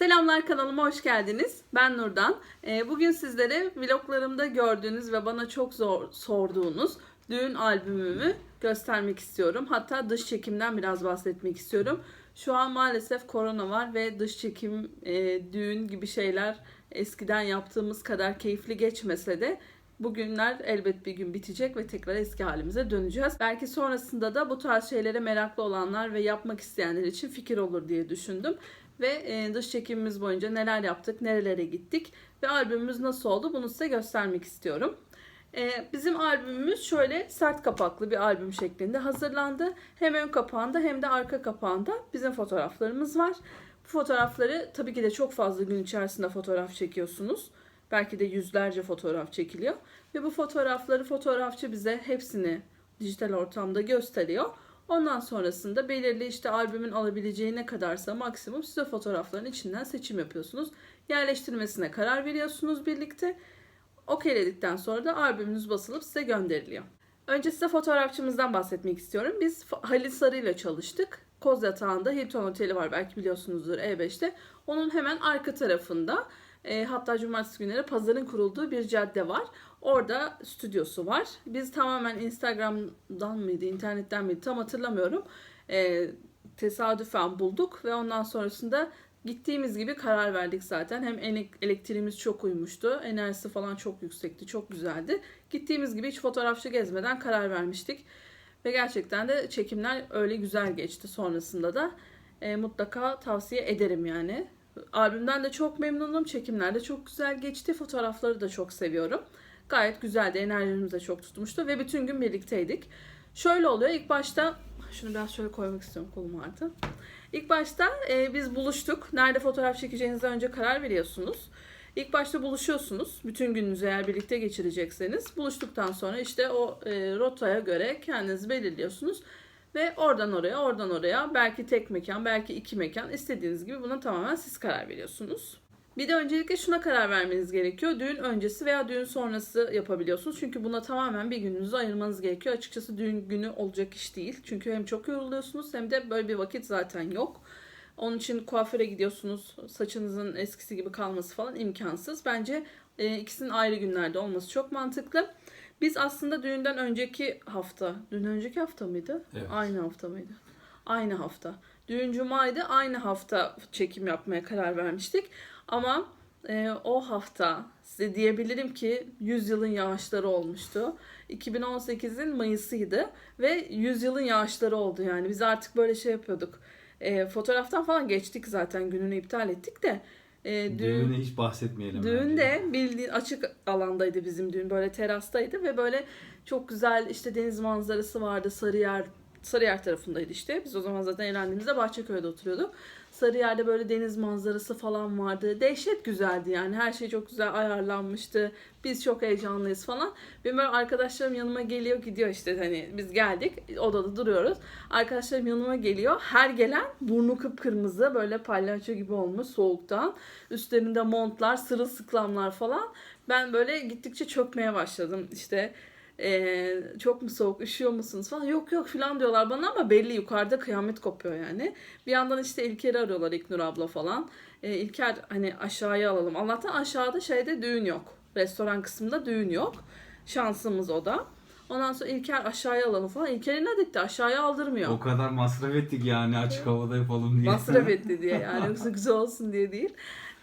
Selamlar kanalıma hoş geldiniz. Ben Nurdan. Ee, bugün sizlere vloglarımda gördüğünüz ve bana çok zor sorduğunuz düğün albümümü göstermek istiyorum. Hatta dış çekimden biraz bahsetmek istiyorum. Şu an maalesef korona var ve dış çekim, e, düğün gibi şeyler eskiden yaptığımız kadar keyifli geçmese de Bugünler elbet bir gün bitecek ve tekrar eski halimize döneceğiz. Belki sonrasında da bu tarz şeylere meraklı olanlar ve yapmak isteyenler için fikir olur diye düşündüm. Ve e, dış çekimimiz boyunca neler yaptık, nerelere gittik ve albümümüz nasıl oldu bunu size göstermek istiyorum. E, Bizim albümümüz şöyle sert kapaklı bir albüm şeklinde hazırlandı. Hem ön kapağında hem de arka kapağında bizim fotoğraflarımız var. Bu fotoğrafları tabii ki de çok fazla gün içerisinde fotoğraf çekiyorsunuz. Belki de yüzlerce fotoğraf çekiliyor. Ve bu fotoğrafları fotoğrafçı bize hepsini dijital ortamda gösteriyor. Ondan sonrasında belirli işte albümün alabileceği ne kadarsa maksimum size fotoğrafların içinden seçim yapıyorsunuz. Yerleştirmesine karar veriyorsunuz birlikte. Okeyledikten sonra da albümünüz basılıp size gönderiliyor. Önce size fotoğrafçımızdan bahsetmek istiyorum. Biz Halil Sarı ile çalıştık. Koz Yatağı'nda Hilton Oteli var belki biliyorsunuzdur E5'te. Onun hemen arka tarafında e, hatta cumartesi günleri pazarın kurulduğu bir cadde var. Orada stüdyosu var. Biz tamamen Instagram'dan mıydı, internetten miydi tam hatırlamıyorum. E, tesadüfen bulduk ve ondan sonrasında gittiğimiz gibi karar verdik zaten. Hem ele- elektriğimiz çok uymuştu, enerjisi falan çok yüksekti, çok güzeldi. Gittiğimiz gibi hiç fotoğrafçı gezmeden karar vermiştik. Ve gerçekten de çekimler öyle güzel geçti sonrasında da. E, mutlaka tavsiye ederim yani. Albümden de çok memnunum. Çekimler de çok güzel geçti. Fotoğrafları da çok seviyorum. Gayet güzeldi. Enerjimiz de çok tutmuştu ve bütün gün birlikteydik. Şöyle oluyor. İlk başta şunu biraz şöyle koymak istiyorum kolum vardı. İlk başta e, biz buluştuk. Nerede fotoğraf çekeceğinizden önce karar veriyorsunuz. İlk başta buluşuyorsunuz. Bütün gününüzü eğer birlikte geçirecekseniz. Buluştuktan sonra işte o e, rotaya göre kendinizi belirliyorsunuz. Ve oradan oraya, oradan oraya belki tek mekan, belki iki mekan istediğiniz gibi buna tamamen siz karar veriyorsunuz. Bir de öncelikle şuna karar vermeniz gerekiyor. Düğün öncesi veya düğün sonrası yapabiliyorsunuz. Çünkü buna tamamen bir gününüzü ayırmanız gerekiyor. Açıkçası düğün günü olacak iş değil. Çünkü hem çok yoruluyorsunuz hem de böyle bir vakit zaten yok. Onun için kuaföre gidiyorsunuz. Saçınızın eskisi gibi kalması falan imkansız. Bence e, ikisinin ayrı günlerde olması çok mantıklı. Biz aslında düğünden önceki hafta, dün önceki hafta mıydı? Evet. Aynı hafta mıydı? Aynı hafta. Düğün cumaydı, aynı hafta çekim yapmaya karar vermiştik. Ama e, o hafta size diyebilirim ki 100 yılın yağışları olmuştu. 2018'in Mayıs'ıydı ve 100 yılın yağışları oldu yani. Biz artık böyle şey yapıyorduk. E, fotoğraftan falan geçtik zaten gününü iptal ettik de. E, düğün, Düğüne hiç bahsetmeyelim. Düğün de bildiğin açık alandaydı bizim düğün. Böyle terastaydı ve böyle çok güzel işte deniz manzarası vardı. Sarıyer Sarıyer tarafındaydı işte. Biz o zaman zaten evlendiğimizde Bahçeköy'de oturuyorduk. Sarıyer'de böyle deniz manzarası falan vardı. Dehşet güzeldi yani. Her şey çok güzel ayarlanmıştı. Biz çok heyecanlıyız falan. Benim böyle arkadaşlarım yanıma geliyor gidiyor işte hani biz geldik odada duruyoruz. Arkadaşlarım yanıma geliyor. Her gelen burnu kıpkırmızı böyle palyaço gibi olmuş soğuktan. Üstlerinde montlar, sırılsıklamlar falan. Ben böyle gittikçe çökmeye başladım. İşte eee, çok mu soğuk, üşüyor musunuz falan. Yok yok falan diyorlar bana ama belli yukarıda kıyamet kopuyor yani. Bir yandan işte İlker'i arıyorlar İlknur abla falan. Eee İlker hani aşağıya alalım. Allah'tan aşağıda şeyde düğün yok. Restoran kısmında düğün yok. Şansımız o da. Ondan sonra İlker aşağıya alalım falan. İlker inat etti aşağıya aldırmıyor. O kadar masraf ettik yani açık havada yapalım diye. Masraf etti diye yani yoksa güzel olsun diye değil.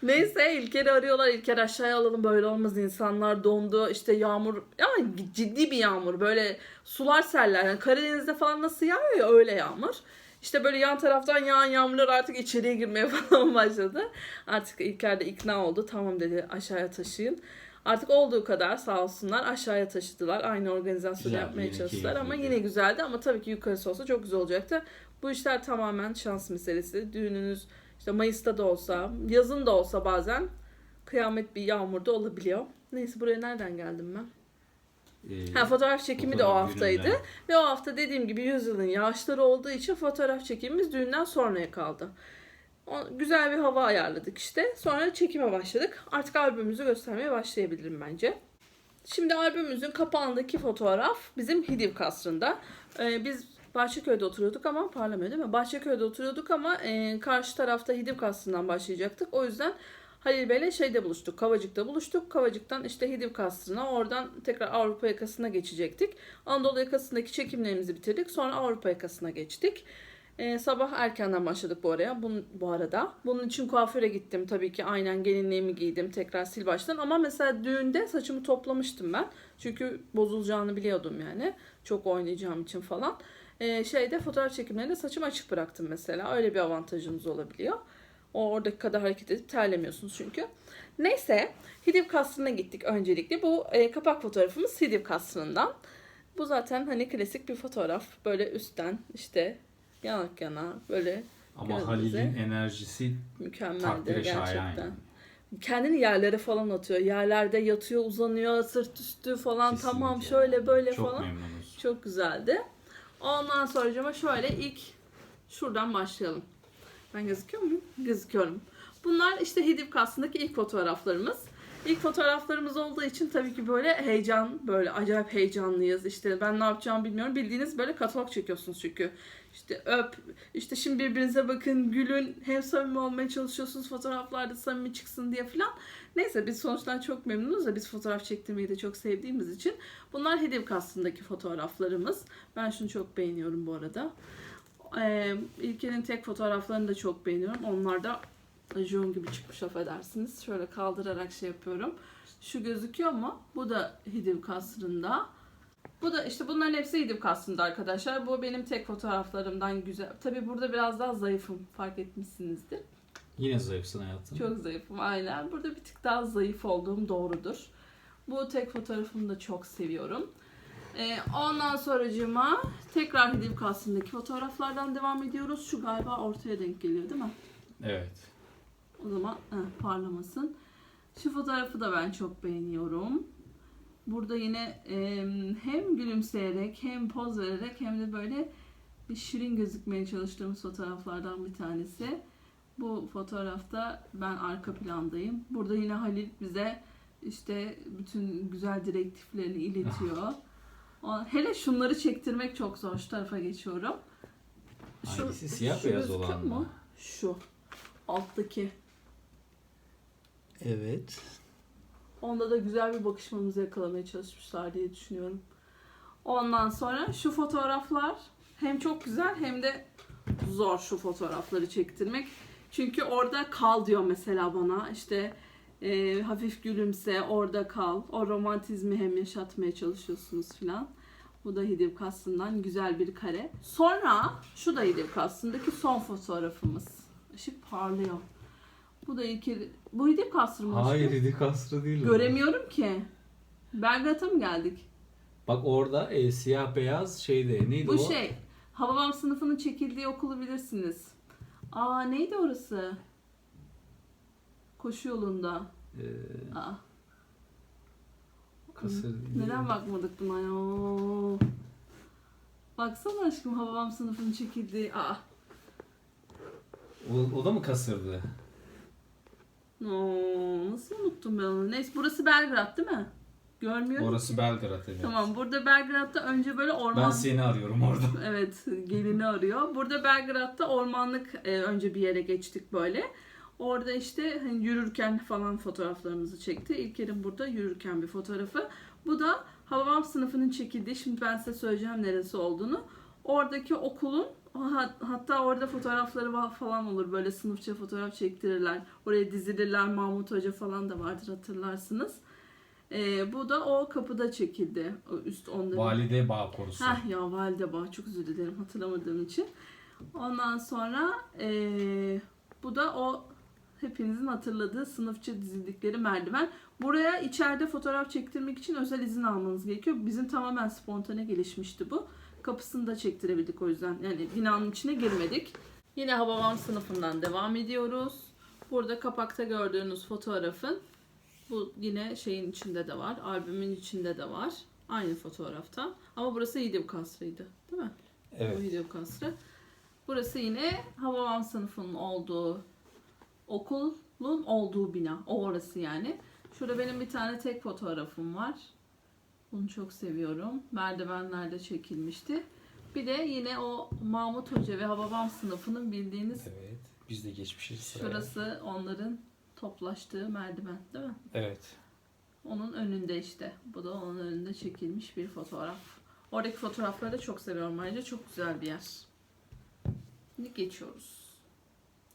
Neyse İlker'i arıyorlar. İlker aşağıya alalım böyle olmaz insanlar dondu işte yağmur ama ciddi bir yağmur böyle sular seller yani Karadeniz'de falan nasıl yağıyor ya öyle yağmur. İşte böyle yan taraftan yağan yağmurlar artık içeriye girmeye falan başladı. Artık İlker de ikna oldu. Tamam dedi aşağıya taşıyın. Artık olduğu kadar sağ olsunlar aşağıya taşıdılar. Aynı organizasyonu Güzeldi, yapmaya çalıştılar ama yine güzeldi ama tabii ki yukarısı olsa çok güzel olacaktı. Bu işler tamamen şans meselesi. Düğününüz işte Mayıs'ta da olsa, yazın da olsa bazen kıyamet bir yağmurda olabiliyor. Neyse buraya nereden geldim ben? Ee, Ha fotoğraf çekimi de o fotoğraf haftaydı. gününden. Ve o hafta dediğim gibi yüzyılın yağışları olduğu için fotoğraf çekimimiz düğünden sonraya kaldı. O, güzel bir hava ayarladık işte. Sonra çekime başladık. Artık albümümüzü göstermeye başlayabilirim bence. Şimdi albümümüzün kapağındaki fotoğraf bizim Hidiv kasrında. Ee, biz Bahçeköy'de oturuyorduk ama parlamıyor değil mi? Bahçeköy'de oturuyorduk ama e, karşı tarafta Hidiv Kasrı'ndan başlayacaktık. O yüzden Halil Bey'le şeyde buluştuk. Kavacık'ta buluştuk. Kavacık'tan işte Hidiv Kasrı'na oradan tekrar Avrupa yakasına geçecektik. Anadolu yakasındaki çekimlerimizi bitirdik. Sonra Avrupa yakasına geçtik. E, sabah erkenden başladık bu araya. Bunun, bu arada. Bunun için kuaföre gittim. Tabii ki aynen gelinliğimi giydim. Tekrar sil baştan. Ama mesela düğünde saçımı toplamıştım ben. Çünkü bozulacağını biliyordum yani. Çok oynayacağım için falan. Ee, şeyde fotoğraf çekimlerinde saçımı açık bıraktım mesela. Öyle bir avantajınız olabiliyor. O oradaki kadar hareket edip terlemiyorsunuz çünkü. Neyse Hidiv Kasrı'na gittik öncelikle. Bu e, kapak fotoğrafımız Hidiv Kasrı'ndan. Bu zaten hani klasik bir fotoğraf. Böyle üstten işte yanak yana böyle Ama. Halil'in enerjisi mükemmeldi gerçekten. yani. Kendini yerlere falan atıyor. Yerlerde yatıyor, uzanıyor, sırt üstü falan. Kesinlikle. Tamam şöyle böyle Çok falan. memnunuz. Çok güzeldi. Ondan sonra şöyle ilk şuradan başlayalım. Ben gözüküyor muyum? Gözüküyorum. Bunlar işte Hidiv Kastı'ndaki ilk fotoğraflarımız. İlk fotoğraflarımız olduğu için tabii ki böyle heyecan, böyle acayip heyecanlıyız. İşte ben ne yapacağımı bilmiyorum. Bildiğiniz böyle katalog çekiyorsunuz çünkü. İşte öp, işte şimdi birbirinize bakın, gülün. Hem samimi olmaya çalışıyorsunuz fotoğraflarda samimi çıksın diye falan. Neyse biz sonuçtan çok memnunuz da biz fotoğraf çektirmeyi de çok sevdiğimiz için. Bunlar Hidiv Kastı'ndaki fotoğraflarımız. Ben şunu çok beğeniyorum bu arada. Ee, İlker'in tek fotoğraflarını da çok beğeniyorum. Onlar da ajon gibi çıkmış affedersiniz. Şöyle kaldırarak şey yapıyorum. Şu gözüküyor mu? Bu da Hidiv Kasrı'nda. Bu da işte bunların hepsi Hidiv Kasrı'nda arkadaşlar. Bu benim tek fotoğraflarımdan güzel. Tabi burada biraz daha zayıfım. Fark etmişsinizdir. Yine zayıfsın hayatım. Çok zayıfım aynen. Burada bir tık daha zayıf olduğum doğrudur. Bu tek fotoğrafımı da çok seviyorum. Ee, ondan sonracığıma tekrar Hidiv Kasrı'ndaki fotoğraflardan devam ediyoruz. Şu galiba ortaya denk geliyor değil mi? Evet. O zaman heh, parlamasın. Şu fotoğrafı da ben çok beğeniyorum. Burada yine em, hem gülümseyerek hem poz vererek hem de böyle bir şirin gözükmeye çalıştığımız fotoğraflardan bir tanesi. Bu fotoğrafta ben arka plandayım. Burada yine Halil bize işte bütün güzel direktiflerini iletiyor. Hele şunları çektirmek çok zor. Şu tarafa geçiyorum. Hangisi? Siyah şu beyaz olan mı? Şu. Alttaki. Evet. Onda da güzel bir bakışmamızı yakalamaya çalışmışlar diye düşünüyorum. Ondan sonra şu fotoğraflar hem çok güzel hem de zor şu fotoğrafları çektirmek. Çünkü orada kal diyor mesela bana. İşte e, hafif gülümse, orada kal. O romantizmi hem yaşatmaya çalışıyorsunuz filan. Bu da Hidiv Kastı'ndan güzel bir kare. Sonra şu da Hidiv Kastı'ndaki son fotoğrafımız. Işık parlıyor. Bu da ilk bu Hidiv Kastı mı? Hayır aşkım? Hidiv Kasrı değil. Göremiyorum ki. Belgrad'a mı geldik? Bak orada e, siyah beyaz şeyde neydi Bu o? şey, Hababam sınıfının çekildiği okulu bilirsiniz. Aa neydi orası? Koşu yolunda. Ee, Aa, kasır neden bakmadık buna ya? Baksana aşkım Hababam sınıfının çekildiği. Aa. O, o da mı kasırdı? Oo, nasıl unuttum ben onu? Neyse burası Belgrad değil mi? Görmüyorum. Orası Belgrad evet. Tamam burada Belgrad'da önce böyle orman... Ben seni arıyorum orada. Evet, gelini arıyor. Burada Belgrad'da ormanlık e, önce bir yere geçtik böyle. Orada işte hani yürürken falan fotoğraflarımızı çekti. İlker'in burada yürürken bir fotoğrafı. Bu da Hababam sınıfının çekildiği. Şimdi ben size söyleyeceğim neresi olduğunu. Oradaki okulun hatta orada fotoğrafları falan olur. Böyle sınıfça fotoğraf çektirirler. Oraya dizilirler. Mahmut Hoca falan da vardır hatırlarsınız. E, bu da o kapıda çekildi. O üst onların. Valide Bağ Korusu. Heh ya valide bağ çok özür dilerim hatırlamadığım için. Ondan sonra eee, bu da o hepinizin hatırladığı sınıfça dizildikleri merdiven. Buraya içeride fotoğraf çektirmek için özel izin almanız gerekiyor. Bizim tamamen spontane gelişmişti bu. Kapısını da çektirebildik o yüzden. Yani binanın içine girmedik. Yine Hababam sınıfından devam ediyoruz. Burada kapakta gördüğünüz fotoğrafın bu yine şeyin içinde de var. Albümün içinde de var. Aynı fotoğrafta. Ama burası Hidiv Kasrı'ydı. Değil mi? Bu Evet. Hidiv Kasrı. Burası yine Havavan sınıfının olduğu okulun olduğu bina. O orası yani. Şurada benim bir tane tek fotoğrafım var. Bunu çok seviyorum. Merdivenlerde çekilmişti. Bir de yine o Mahmut Hoca ve Hababam sınıfının bildiğiniz Evet. Biz de geçmişiz sıraya. şurası onların toplaştığı merdiven değil mi? Evet. Onun önünde işte. Bu da onun önünde çekilmiş bir fotoğraf. Oradaki fotoğrafları da çok seviyorum ayrıca. Çok güzel bir yer. Şimdi geçiyoruz.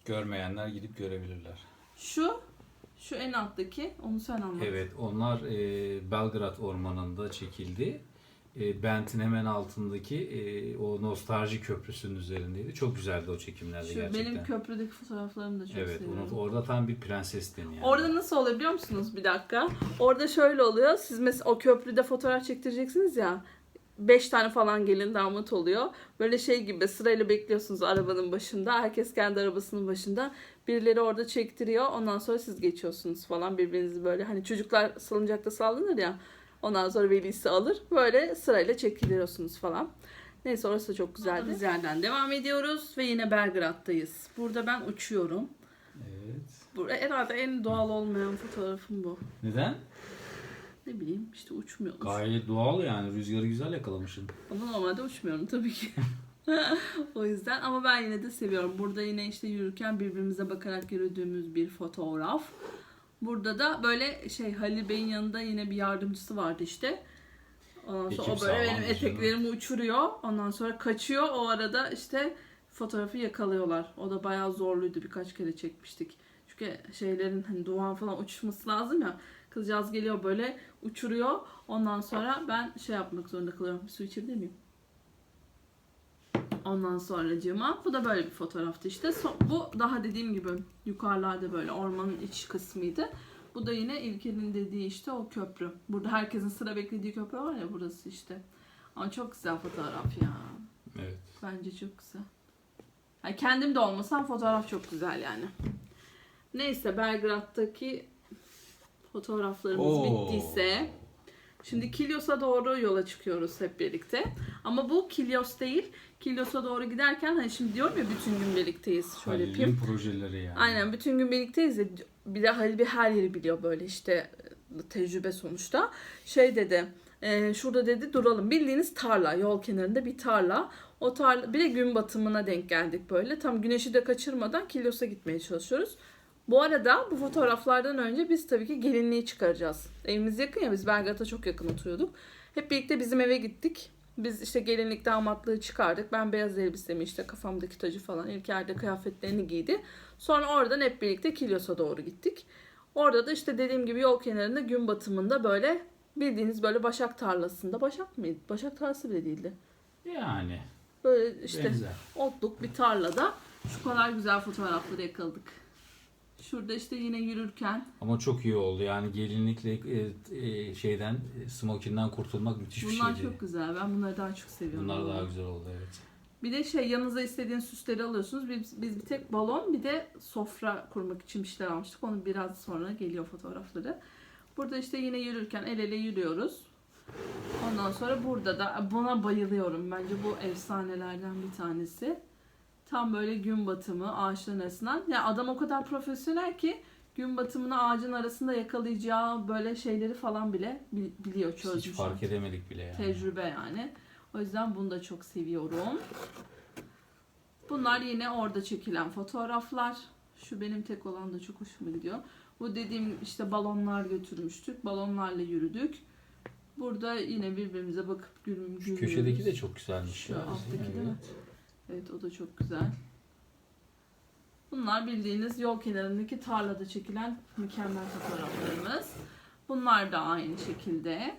Görmeyenler gidip görebilirler. Şu, şu en alttaki. Onu sen anlat. Evet, onlar e, Belgrad Ormanı'nda çekildi. E, Bent'in hemen altındaki e, o nostalji köprüsünün üzerindeydi. Çok güzeldi o çekimler de Şu gerçekten. benim köprüdeki fotoğraflarımı da çok evet, seviyorum. onu, orada tam bir prensestin yani. Orada nasıl oluyor biliyor musunuz? Bir dakika. Orada şöyle oluyor. Siz mesela o köprüde fotoğraf çektireceksiniz ya. Beş tane falan gelin damat oluyor. Böyle şey gibi sırayla bekliyorsunuz arabanın başında. Herkes kendi arabasının başında. Birileri orada çektiriyor. Ondan sonra siz geçiyorsunuz falan birbirinizi böyle. Hani çocuklar salıncakta sallanır ya. Ondan sonra velisi alır. Böyle sırayla çekiliyorsunuz falan. Neyse orası da çok güzeldi. Biz yerden devam ediyoruz ve yine Belgrad'dayız. Burada ben uçuyorum. Evet. Bu herhalde en doğal olmayan fotoğrafım bu. Neden? Ne bileyim işte uçmuyoruz. Gayet doğal yani. Rüzgarı güzel yakalamışsın. Ama normalde uçmuyorum tabii ki. o yüzden ama ben yine de seviyorum. Burada yine işte yürürken birbirimize bakarak yürüdüğümüz bir fotoğraf. Burada da böyle şey Halil Bey'in yanında yine bir yardımcısı vardı işte. Ondan sonra Ekip o böyle benim sağlamdı canım. eteklerimi uçuruyor. Ondan sonra kaçıyor. O arada işte fotoğrafı yakalıyorlar. O da bayağı zorluydu. Birkaç kere çekmiştik. Çünkü şeylerin hani duvan falan uçuşması lazım ya. Kızcağız geliyor böyle uçuruyor. Ondan sonra ben şey yapmak zorunda kalıyorum. Su içebilir miyim? Ondan sonra bu da böyle bir fotoğraftı işte. So- bu daha dediğim gibi yukarılarda böyle ormanın iç kısmıydı. Bu da yine İlker'in dediği işte o köprü. Burada herkesin sıra beklediği köprü var ya burası işte. Ama çok güzel fotoğraf ya. Evet. Bence çok güzel. Yani kendim de olmasam fotoğraf çok güzel yani. Neyse Belgrad'daki fotoğraflarımız bittiyse şimdi Kilyos'a doğru yola çıkıyoruz hep birlikte. Ama bu Kilyos değil. Kilyos'a doğru giderken hani şimdi diyorum ya bütün gün birlikteyiz. Şöyle yapayım. Halil'in projeleri yani. Aynen bütün gün birlikteyiz ya. Bir de Halil bir her yeri biliyor böyle işte tecrübe sonuçta. Şey dedi e, şurada dedi duralım. Bildiğiniz tarla yol kenarında bir tarla. O tarla bir de gün batımına denk geldik böyle. Tam güneşi de kaçırmadan Kilyos'a gitmeye çalışıyoruz. Bu arada bu fotoğraflardan önce biz tabii ki gelinliği çıkaracağız. Evimiz yakın ya biz Belgrad'a çok yakın oturuyorduk. Hep birlikte bizim eve gittik. Biz işte gelinlik damatlığı çıkardık. Ben beyaz elbisemi işte kafamdaki tacı falan İlker de kıyafetlerini giydi. Sonra oradan hep birlikte Kilyos'a doğru gittik. Orada da işte dediğim gibi yol kenarında gün batımında böyle bildiğiniz böyle başak tarlasında. Başak mıydı? Başak tarlası bile değildi. Yani. Böyle işte Benzer. otluk bir tarlada şu kadar güzel fotoğrafları yakaladık. Şurada işte yine yürürken Ama çok iyi oldu. Yani gelinlikle e, e, şeyden, e, smokinden kurtulmak müthiş bir bunlar şeydi. çok güzel. Ben bunları daha çok seviyorum. Bunlar daha güzel oldu evet. Bir de şey yanınıza istediğiniz süsleri alıyorsunuz. Biz, biz bir tek balon bir de sofra kurmak için bir şeyler almıştık. Onu biraz sonra geliyor fotoğrafları. Burada işte yine yürürken el ele yürüyoruz. Ondan sonra burada da buna bayılıyorum. Bence bu efsanelerden bir tanesi. Tam böyle gün batımı ağaçların arasından. Ya adam o kadar profesyonel ki gün batımını ağacın arasında yakalayacağı böyle şeyleri falan bile bil- biliyor, çözmüş. hiç fark edemedik bile yani. Tecrübe yani. O yüzden bunu da çok seviyorum. Bunlar yine orada çekilen fotoğraflar. Şu benim tek olan da çok hoşuma gidiyor. Bu dediğim işte balonlar götürmüştük. Balonlarla yürüdük. Burada yine birbirimize bakıp gül Şu gülüyoruz. köşedeki de çok güzelmiş. Şu ya. alttaki değil mi? Evet. O da çok güzel. Bunlar bildiğiniz yol kenarındaki tarlada çekilen mükemmel fotoğraflarımız. Bunlar da aynı şekilde.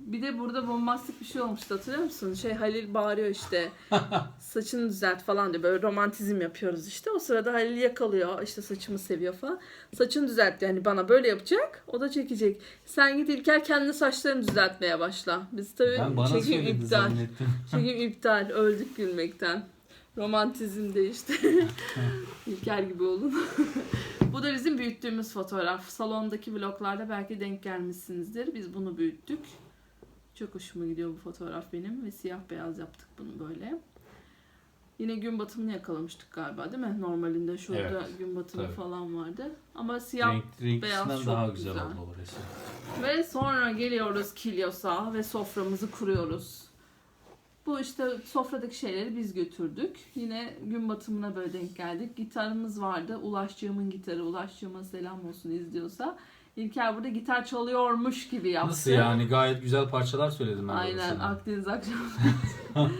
Bir de burada bombastik bir şey olmuştu hatırlıyor musun? Şey Halil bağırıyor işte saçını düzelt falan diyor. Böyle romantizm yapıyoruz işte. O sırada Halil yakalıyor işte saçımı seviyor falan. Saçını düzelt yani bana böyle yapacak. O da çekecek. Sen git İlker kendi saçlarını düzeltmeye başla. Biz tabii Ben bana çekim iptal. zannettim. Çekim iptal. Öldük gülmekten. Romantizm de işte. İlker gibi olun. Bu da bizim büyüttüğümüz fotoğraf. Salondaki vloglarda belki denk gelmişsinizdir. Biz bunu büyüttük. Çok hoşuma gidiyor bu fotoğraf benim. Ve siyah beyaz yaptık bunu böyle. Yine gün batımını yakalamıştık galiba değil mi? Normalinde şurada Evet, gün batımı tabii. falan vardı. Ama siyah Renk, beyaz çok daha güzel, güzel. oldu orası. ve sonra geliyoruz Kilyos'a ve soframızı kuruyoruz. Bu işte sofradaki şeyleri biz götürdük. Yine gün batımına böyle denk geldik. Gitarımız vardı. Ulaşçığımın gitarı. Ulaşçığıma selam olsun izliyorsa. İlker burada gitar çalıyormuş gibi yaptı. Nasıl yani? Gayet güzel parçalar söyledim ben Aynen. Akdeniz akşamı.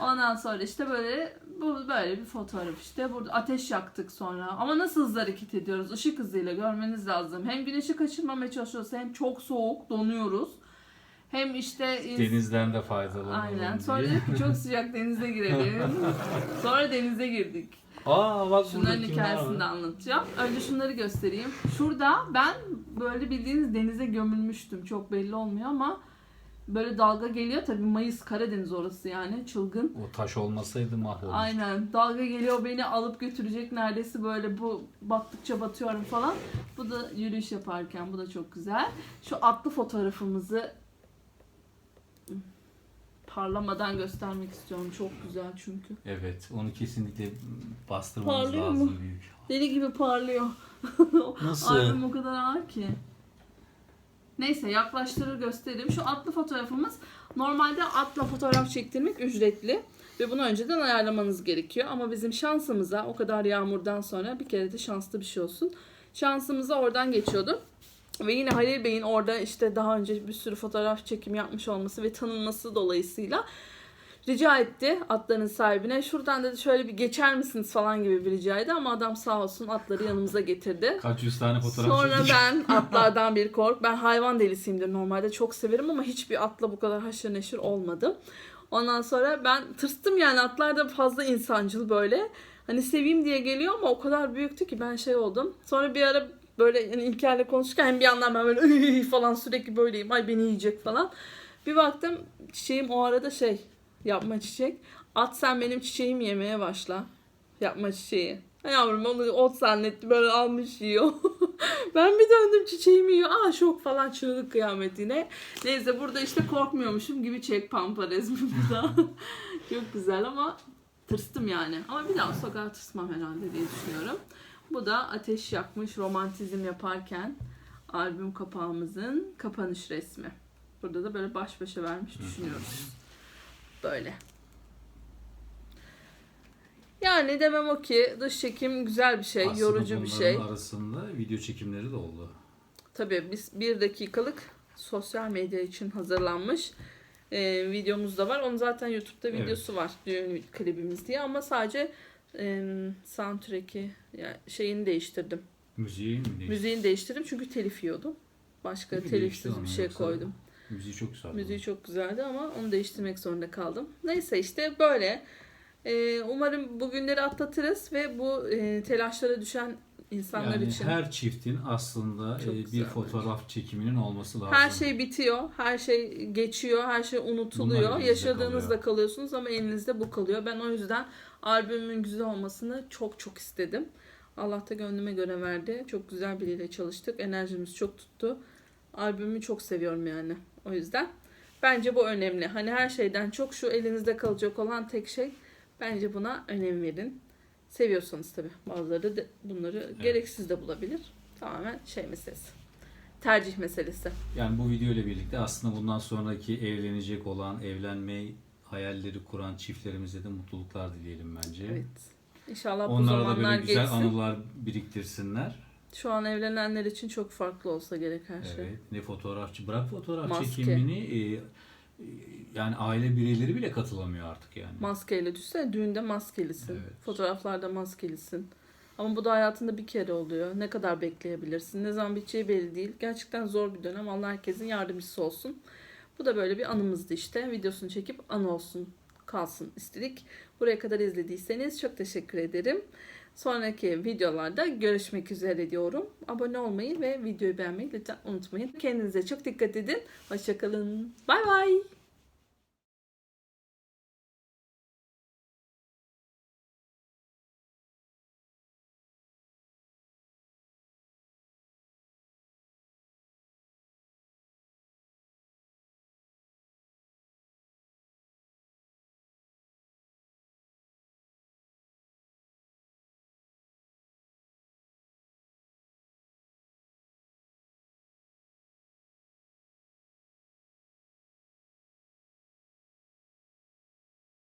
Ondan sonra işte böyle bu böyle bir fotoğraf işte. Burada ateş yaktık sonra. Ama nasıl hızlı hareket ediyoruz? Işık hızıyla görmeniz lazım. Hem güneşi kaçırmamaya çalışıyoruz hem çok soğuk donuyoruz. Hem işte Denizden de faydalanalım Aynen. Sonra dedik ki çok sıcak denize girelim. Sonra denize girdik. Aa bak Şunların burada hikayesini de anlatacağım. Önce şunları göstereyim. Şurada ben böyle bildiğiniz denize gömülmüştüm. Çok belli olmuyor ama böyle dalga geliyor. Tabii Mayıs Karadeniz orası yani çılgın. O taş olmasaydı mahvolmuş. Aynen. Dalga geliyor beni alıp götürecek neredeyse böyle bu battıkça batıyorum falan. Bu da yürüyüş yaparken bu da çok güzel. Şu atlı fotoğrafımızı parlamadan göstermek istiyorum. Çok güzel çünkü. Evet, onu kesinlikle bastırmamız Parlıyor lazım mu? büyük. Deli gibi parlıyor. Nasıl? Albüm o kadar ağır ki. Neyse yaklaştırır göstereyim. Şu atlı fotoğrafımız normalde atla fotoğraf çektirmek ücretli. Ve bunu önceden ayarlamanız gerekiyor. Ama bizim şansımıza o kadar yağmurdan sonra bir kere de şanslı bir şey olsun. Şansımıza oradan geçiyordu. Ve yine Halil Bey'in orada işte daha önce bir sürü fotoğraf çekim yapmış olması ve tanınması dolayısıyla rica etti atların sahibine. Şuradan dedi şöyle bir geçer misiniz falan gibi bir ricaydı ama adam sağ olsun atları yanımıza getirdi. Kaç yüz tane fotoğraf Sonra çektik. ben atlardan bir kork. Ben hayvan delisiyimdir normalde. Çok severim ama hiçbir atla bu kadar haşır neşir olmadım. Ondan sonra ben tırstım yani atlar da fazla insancıl böyle. Hani seveyim diye geliyor ama o kadar büyüktü ki ben şey oldum. Sonra bir ara böyle yani İlker'le konuşurken bir yandan ben böyle falan sürekli böyleyim. Ay beni yiyecek falan. Bir baktım çiçeğim o arada şey yapma çiçek. At sen benim çiçeğimi yemeye başla. Yapma çiçeği. Ha Yavrum onu ot zannetti böyle almış yiyor. ben bir döndüm çiçeğimi yiyor. Aa şok falan çığlık kıyamet yine. Neyse burada işte korkmuyormuşum gibi çek pampa resmi burada. Çok güzel ama tırstım yani. Ama bir daha sokağa tırsmam herhalde diye düşünüyorum. Bu da ateş yakmış romantizm yaparken albüm kapağımızın kapanış resmi. Burada da böyle baş başa vermiş düşünüyoruz. Böyle. Yani demem o ki dış çekim güzel bir şey, Aslında yorucu bir şey. arasında video çekimleri de oldu. Tabii biz bir dakikalık sosyal medya için hazırlanmış e, videomuz da var. Onun zaten YouTube'da Evet. videosu var düğün klibimiz diye ama sadece e, soundtrack'i yani şeyini değiştirdim. Müziği mi değişti? Müziğini değiştirdim çünkü telif yiyordum. Başka Peki, telifsiz bir şey yoksa- koydum. Müziği çok güzel. Müziği çok güzeldi ama onu değiştirmek zorunda kaldım. Neyse işte böyle. Umarım bugünleri atlatırız ve bu e, telaşlara düşen insanlar yani için her çiftin aslında Çok e, bir fotoğraf çekiminin olması lazım. Her şey bitiyor, her şey geçiyor, her şey unutuluyor. Yaşadığınızda kalıyor. kalıyorsunuz ama elinizde bu kalıyor. Ben o yüzden albümün güzel olmasını çok çok istedim. Allah da gönlüme göre verdi. Çok güzel biriyle çalıştık. Enerjimiz çok tuttu. Albümü çok seviyorum yani. O yüzden bence bu önemli. Hani her şeyden çok şu elinizde kalacak olan tek şey bence buna önem verin. Seviyorsanız tabii. Bazıları da bunları gereksiz de bulabilir. Tamamen şey meselesi. Tercih meselesi. Yani bu video ile birlikte aslında bundan sonraki evlenecek olan, evlenmeyi hayalleri kuran çiftlerimize de mutluluklar dileyelim bence. Evet. İnşallah bu Onlara da zamanlar böyle güzel geçsin. anılar biriktirsinler. Şu an evlenenler için çok farklı olsa gerek her şey. Evet. Ne fotoğrafçı bırak fotoğraf Maske. çekimini e, yani aile bireyleri bile katılamıyor artık yani. Maskeyle düşse düğünde maskelisin. Evet. Fotoğraflarda maskelisin. Ama bu da hayatında bir kere oluyor. Ne kadar bekleyebilirsin? Ne zaman biteceği belli değil. Gerçekten zor bir dönem. Allah herkesin yardımcısı olsun. Bu da böyle bir anımızdı işte. Videosunu çekip anı olsun kalsın istedik. Buraya kadar izlediyseniz çok teşekkür ederim. Sonraki videolarda görüşmek üzere diyorum. Abone olmayı ve videoyu beğenmeyi lütfen unutmayın. Kendinize çok dikkat edin. Hoşçakalın. Bay bay.